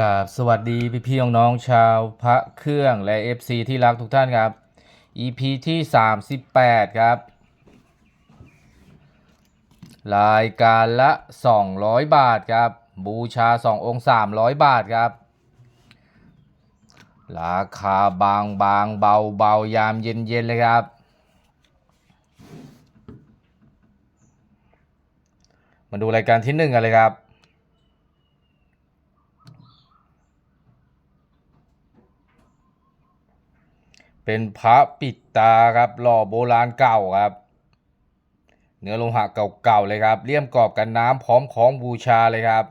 กับสวัสดีพี่พี่ๆน้องๆชาวพระเครื่องและ FC ที่รักทุกท่านครับ EP ที่ 38 ครับ รายการละ 200 บาทครับ บูชา 2 องค์ 300 บาทครับ ราคาบางบางเบาเบายามเย็นเย็นๆเลยครับ มาดูรายการที่ 1 กันเลยครับ เป็นพระปิดตาครับหล่อโบราณเก่าครับ เนื้อโลหะเก่าๆเลยครับเลี่ยมกรอบกันน้ำพร้อมของบูชาเลยครับ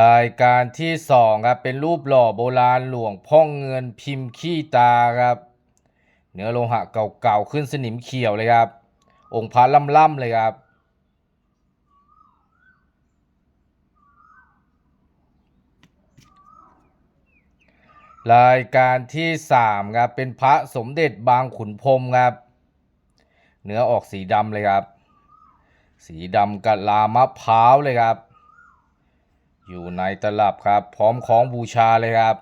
รายการที่สองครับเป็นรูปหล่อโบราณหลวงพ่องเงินพิมพ์ขี้ตาครับ เนื้อโลหะเก่าๆขึ้นสนิมเขียวเลยครับ องค์พระล่ำๆเลยครับ รายการที่สามครับ เป็นพระสมเด็จบางขุนพรมครับ เนื้อออกสีดำเลยครับ สีดำกะลามะพร้าวเลยครับ อยู่ในตลับครับ พร้อมของบูชาเลยครับ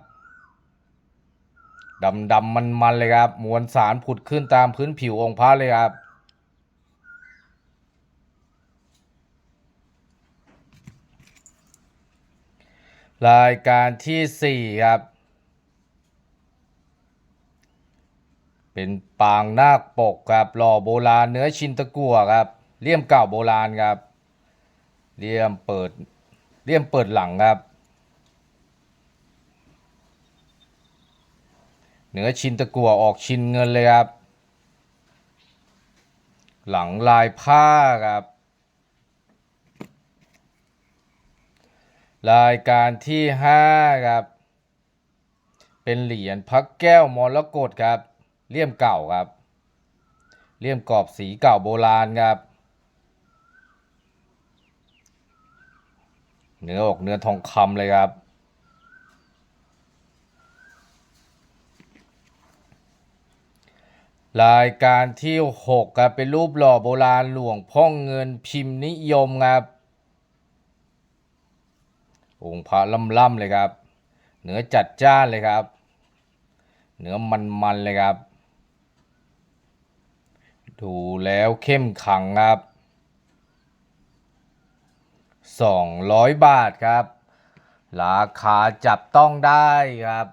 ดำดำมันมันๆเลยครับ มวลสารผุดขึ้นตามพื้นผิวองค์พระเลยครับ รายการที่สี่ครับ เป็นปางนาคปกครับ หล่อโบราณเนื้อชินตะกั่วครับเลี่ยมเก่าโบราณครับเลี่ยมเปิดเลี่ยมเปิดหลังครับ เนื้อชินตะกั่วออกชินเงินเลยครับ หลังลายผ้าครับ รายการที่ห้าครับ เป็นเหรียญพระแก้วมรกตครับเลี่ยมเก่าครับเลี่ยมกรอบสีเก่าโบราณครับ เนื้อออกเนื้อทองคำเลยครับ รายการที่หกครับเป็นรูปหล่อโบราณหลวงพ่อเงินพิมพ์นิยมครับ องค์พระล่ำๆเลยครับเนื้อจัดจ้านเลยครับเนื้อมันๆเลยครับ ดูแล้วเข้มขังครับ 200 บาทครับ ราคาจับต้องได้ครับ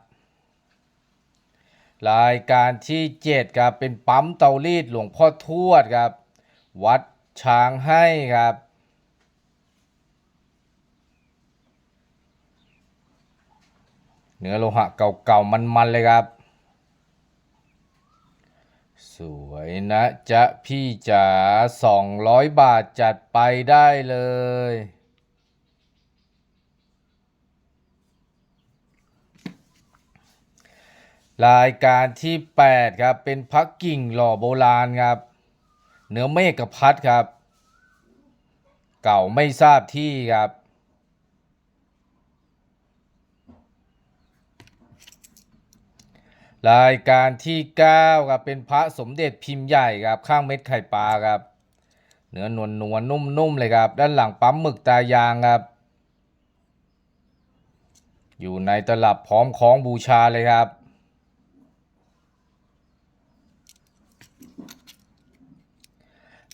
รายการที่ 7 ครับ เป็นปั๊มเตารีดหลวงพ่อทวดครับ วัดช้างให้ครับ เนื้อโลหะเก่าๆ มันๆ เลยครับ สวยนะจ๊ะพี่จ๋า200 บาทจัดไปได้เลย รายการที่ 8 ครับ เป็นพักกิ่งหล่อโบราณครับ เนื้อเมฆกับพัดครับ เก่าไม่ทราบที่ครับ รายการที่ 9ครับเป็นพระสมเด็จพิมพ์ใหญ่ครับข้างเม็ดไข่ปลาครับเนื้อนวลนวลนุ่มนุ่มๆเลยครับ ด้านหลังปั๊มหมึกตายางครับ อยู่ในตลับพร้อมของบูชาเลยครับ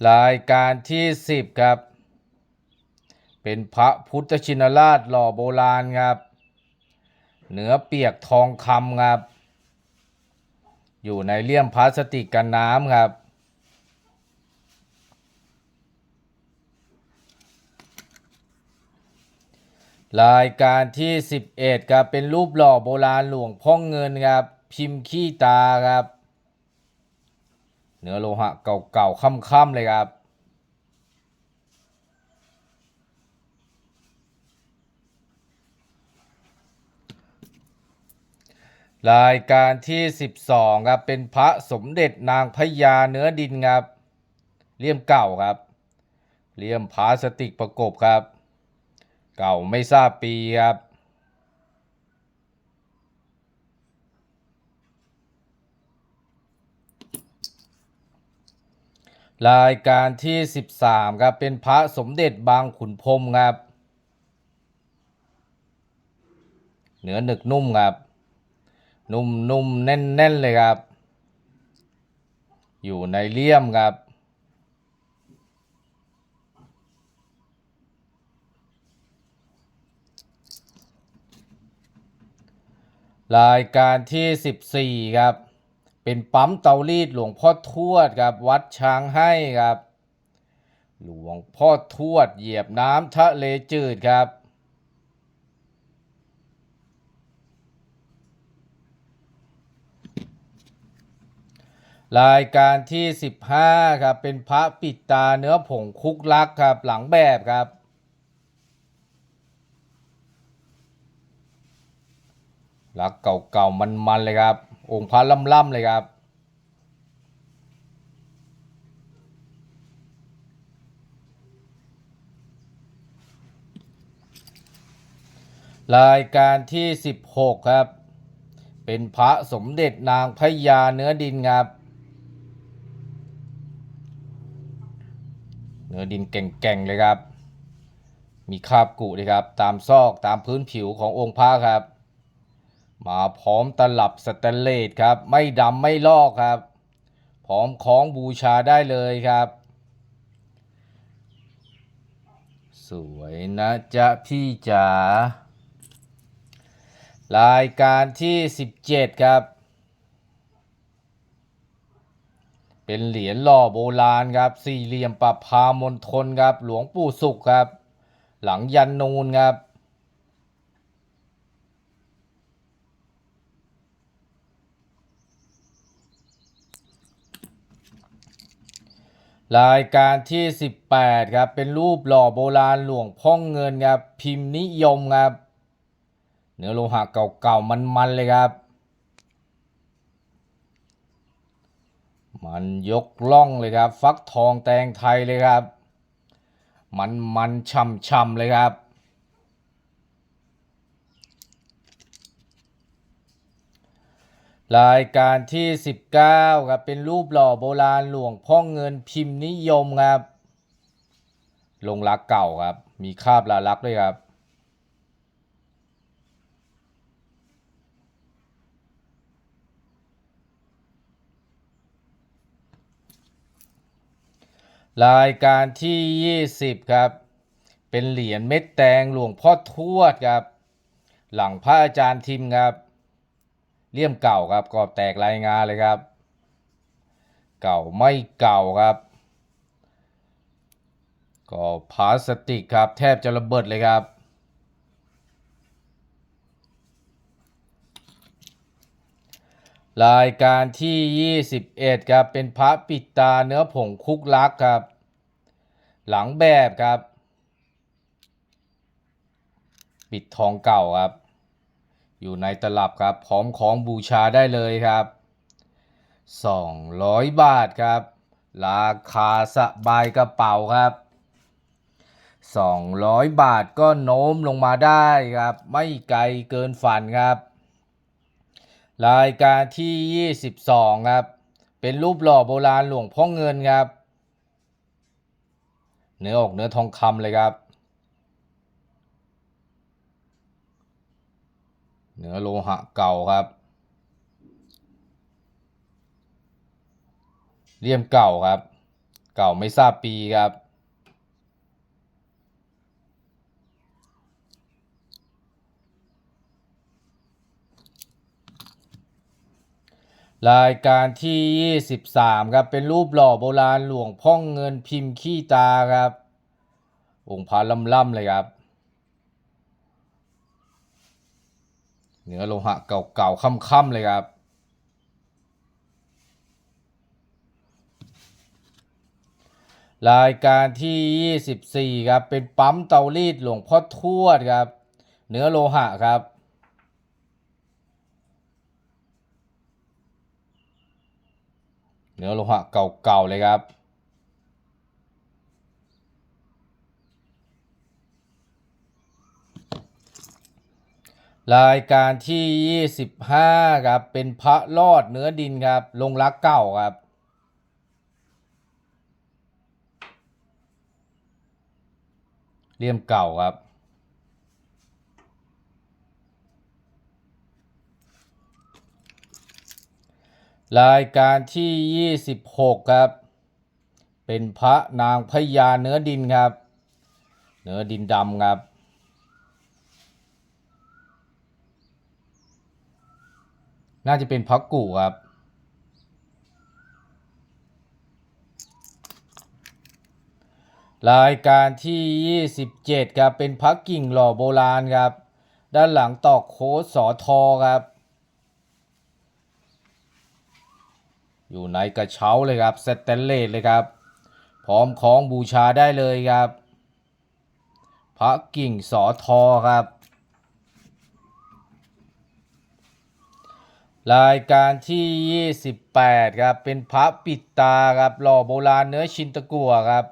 รายการที่ 10 ครับ เป็นพระพุทธชินราชหล่อโบราณครับ เนื้อเปียกทองคำครับ อยู่ในเลี่ยมพลาสติกกันน้ำครับ รายการที่ 11ครับเป็นรูปหล่อโบราณหลวงพ่อเงินครับ พิมพ์ขี้ตาครับ เนื้อโลหะเก่าๆค่ำๆเลยครับ รายการที่ 12ครับเป็นพระสมเด็จนางพญาเนื้อดินครับเลี่ยมเก่าครับเลี่ยมพลาสติกประกบครับ เก่าไม่ทราบปีครับรายการที่ 13ครับเป็นพระสมเด็จบางขุนพรมครับเนื้อหนึกนุ่มครับ นุ่มนุ่มแน่นแน่นเลยครับ อยู่ในเลี่ยมครับ รายการที่ 14 ครับ เป็นปั๊มเตารีดหลวงพ่อทวดครับ วัดช้างให้ครับ หลวงพ่อทวดเหยียบน้ำทะเลจืดครับ รายการที่ 15ครับเป็นพระปิดตาเนื้อผงคุกลักครับหลังแบบครับลักเก่าๆมันๆเลยครับ องค์พระล่ำๆเลยครับ รายการที่ 16 ครับ เป็นพระสมเด็จนางพญาเนื้อดินครับ เนื้อดิน แก่งๆเลยครับ มีคราบกุเลยครับ ตามซอกตามพื้นผิวขององค์พระครับ มาพร้อมตลับสแตนเลสครับ ไม่ดำไม่ลอกครับ พร้อมคล้องบูชาได้เลยครับ สวยนะจ๊ะพี่จ๋ารายการที่ 17 ครับ เป็นเหรียญหล่อโบราณครับ สี่เหลี่ยมประพามณฑลครับ หลวงปู่สุขครับ หลังยันนูนครับ รายการที่ 18 ครับ เป็นรูปหล่อโบราณหลวงพ่องเงินครับ พิมพ์นิยมครับ เนื้อโลหะเก่าๆมันๆเลยครับ มันยกล่องเลยครับ ฟักทองแตงไทยเลยครับ มันมันช่ำช่ำเลยครับ รายการที่ 19ครับเป็นรูปหล่อโบราณหลวงพ่อเงินพิมพ์นิยมครับ ลงรักเก่าครับ มีคาบลาลักด้วยครับ รายการที่ 20 ครับ เป็นเหรียญเม็ดแตงหลวงพ่อทวดครับ หลังพระอาจารย์ทิมครับ เลี่ยมเก่าครับกอบแตกรายงานเลยครับ เก่าไม่เก่าครับ ก็พลาสติกครับ แทบจะระเบิดเลยครับ รายการที่ 21 ครับ เป็นพระปิดตาเนื้อผงคุกลักครับ หลังแบบครับ ปิดทองเก่าครับ อยู่ในตลับครับ พร้อมของบูชาได้เลยครับ 200 บาทครับ ราคาสบายกระเป๋าครับ 200 บาทก็โน้มลงมาได้ครับ ไม่ไกลเกินฝันครับ รายการที่ 22 ครับ เป็นรูปหล่อโบราณหลวงพ่อเงินครับ เนื้ออกเนื้อทองคำเลยครับ เนื้อโลหะเก่าครับเลี่ยมเก่าครับ เก่าไม่ทราบปีครับ รายการที่ 23 ครับ เป็นรูปหล่อโบราณหลวงพ่องเงินพิมพ์ขี้ตาครับ องค์พระล่ำๆเลยครับ เนื้อโลหะเก่าๆค่ำๆเลยครับ รายการที่ 24 ครับ เป็นปั๊มเตารีดหลวงพ่อทวดครับ เนื้อโลหะครับ เนื้อโลหะเก่าๆเลยครับรายการที่ 25 ครับ เป็นพระรอดเนื้อดินครับ ลงรักเก่าครับ เลี่ยมเก่าครับ รายการที่ 26 ครับ เป็นพระนางพญาเนื้อดินครับ เนื้อดินดำครับ น่าจะเป็นพักกูครับ รายการที่ 27 ครับ เป็นพักกิ่งหล่อโบราณครับ ด้านหลังตอกโค้ดสอทอครับ อยู่ในกระเช้าเลยครับสแตนเลสเลยครับ พร้อมของบูชาได้เลยครับ พระกิ่งสอทอครับ รายการที่ 28 ครับ เป็นพระปิดตาครับ หล่อโบราณเนื้อชินตะกัวครับ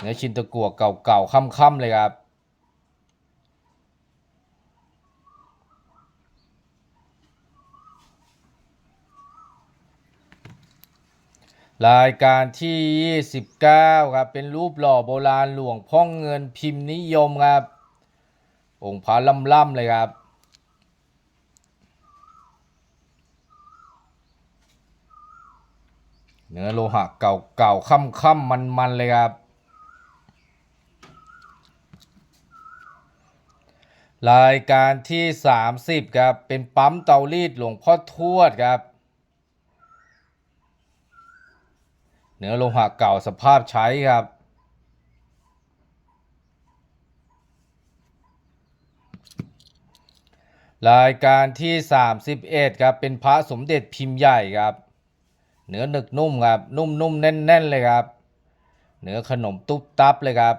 เนื้อชินตะกัวเก่าๆค่ำๆเลยครับ รายการที่ 29 ครับ เป็นรูปหล่อโบราณหลวงพ่องเงินพิมพ์นิยมครับ องค์พระล่ำๆเลยครับ เนื้อโลหะเก่าๆค่ำๆมันๆเลยครับ รายการที่ 30 ครับ เป็นปั๊มเตารีดหลวงพ่อทวดครับ นื้อโลหะเก่าสภาพใช้ครับ รายการที่ 31 ครับ เป็นพระสมเด็จพิมพ์ใหญ่ครับ เนื้อหนึกนุ่มครับ นุ่มๆแน่น ๆ เลยครับ เนื้อขนมตุ๊บตับเลยครับ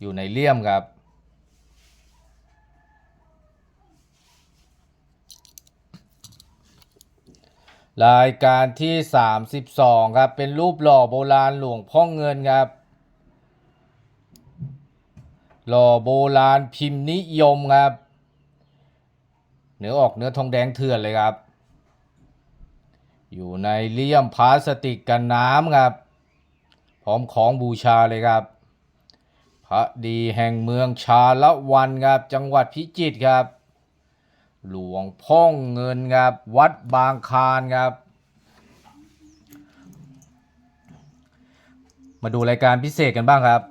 อยู่ในเลี่ยมครับ รายการที่ 32 ครับ เป็นรูปหล่อโบราณหลวงพ่อเงินครับ หล่อโบราณพิมพ์นิยมครับ เนื้อออกเนื้อทองแดงเถื่อนเลยครับ อยู่ในเลี่ยมพลาสติกกันน้ำครับ พร้อมของบูชาเลยครับ พระดีแห่งเมืองชาละวันครับ จังหวัดพิจิตรครับ หลวงพ่องเงินครับ วัดบางคานครับ มาดูรายการพิเศษกันบ้างครับ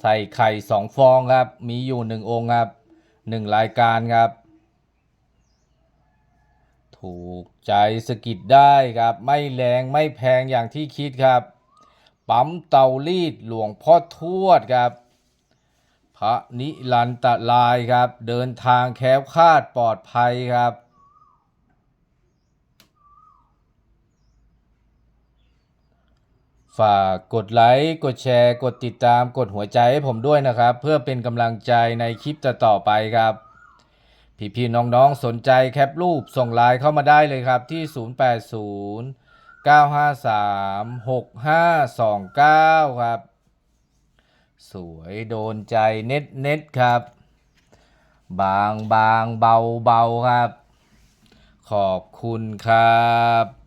ใส่ไข่สองฟองครับ มีอยู่หนึ่งองค์ครับหนึ่งรายการครับ ถูกใจสกิดได้ครับ ไม่แรงไม่แพงอย่างที่คิดครับ ปั๊มเตารีดหลวงพ่อทวดครับ พระนิรันตลายครับ เดินทางแคล้วคลาดปลอดภัยครับฝากกดไลค์ กดแชร์ กดติดตาม กดหัวใจให้ผมด้วยนะครับ เพื่อเป็นกำลังใจในคลิปต่อๆไปครับ พี่ๆน้องๆ สนใจแคปรูปส่งไลน์เข้ามาได้เลยครับที่ 080 953 6529 ครับ สวยโดนใจเน็ตเน็ตครับ บางบางเบาเบาครับ ขอบคุณครับ